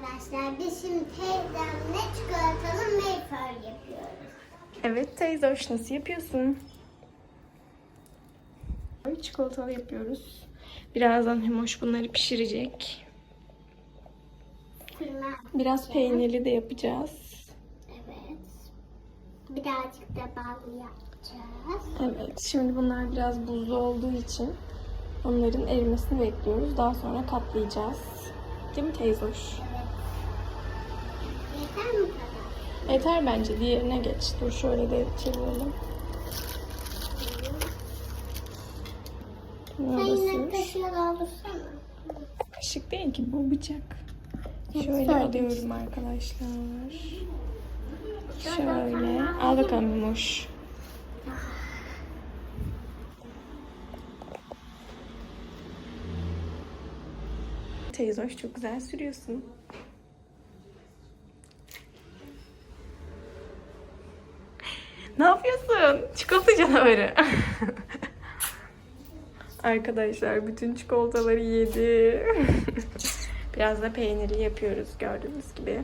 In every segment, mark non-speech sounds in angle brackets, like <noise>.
arkadaşlar. Biz şimdi teyzemle çikolatalı meyfer yapıyoruz. Evet teyze hoş nasıl yapıyorsun? Çikolatalı yapıyoruz. Birazdan Himoş bunları pişirecek. Biraz peynirli de yapacağız. Evet. Birazcık da bal yapacağız. Evet şimdi bunlar biraz buzlu olduğu için onların erimesini bekliyoruz. Daha sonra katlayacağız. Değil mi teyze hoş? Yeter bence diğerine geç. Dur şöyle de çevirelim. Sen kaşığı. Kaşık değil ki bu bıçak. Şöyle alıyorum arkadaşlar. Şöyle. Al bakalım Yumuş. Teyze hoş çok güzel sürüyorsun. Ne yapıyorsun? Çikolata canavarı. <laughs> Arkadaşlar bütün çikolataları yedi. <laughs> Biraz da peynirli yapıyoruz gördüğünüz gibi.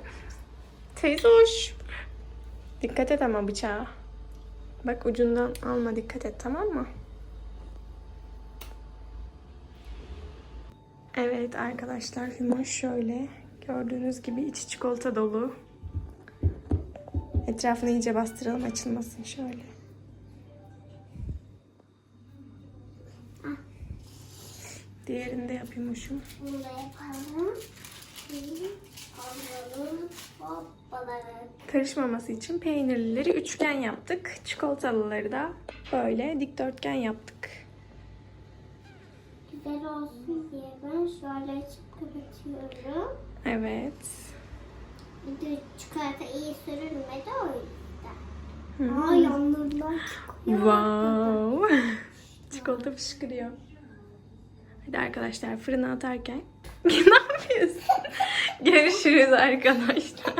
Teyze hoş. Dikkat et ama bıçağa. Bak ucundan alma dikkat et tamam mı? Evet arkadaşlar humoş şöyle. Gördüğünüz gibi içi çikolata dolu. Etrafını iyice bastıralım açılmasın şöyle. Diğerini de yapayım hoşum. Bunu da yapalım. Karışmaması için peynirlileri üçgen yaptık. Çikolatalıları da böyle dikdörtgen yaptık. Güzel olsun diye ben şöyle açıp kapatıyorum. Evet. Bir de çikolata iyi sürülmedi o yüzden. Hı. Aa yanlarından çıkıyor. Wow. <laughs> Çikolata fışkırıyor. Hadi arkadaşlar fırına atarken <laughs> ne yapıyorsun? <laughs> Görüşürüz arkadaşlar.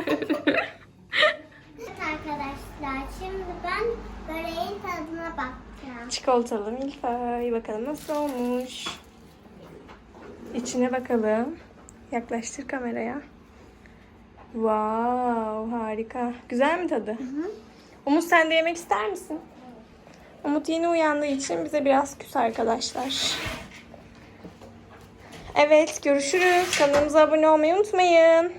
Evet arkadaşlar şimdi ben böreğin tadına bakacağım. Çikolatalı milföy. Bakalım nasıl olmuş. İçine bakalım. Yaklaştır kameraya. Wow, harika. Güzel mi tadı? Umut sen de yemek ister misin? Umut yeni uyandığı için bize biraz küs arkadaşlar. Evet, görüşürüz. Kanalımıza abone olmayı unutmayın.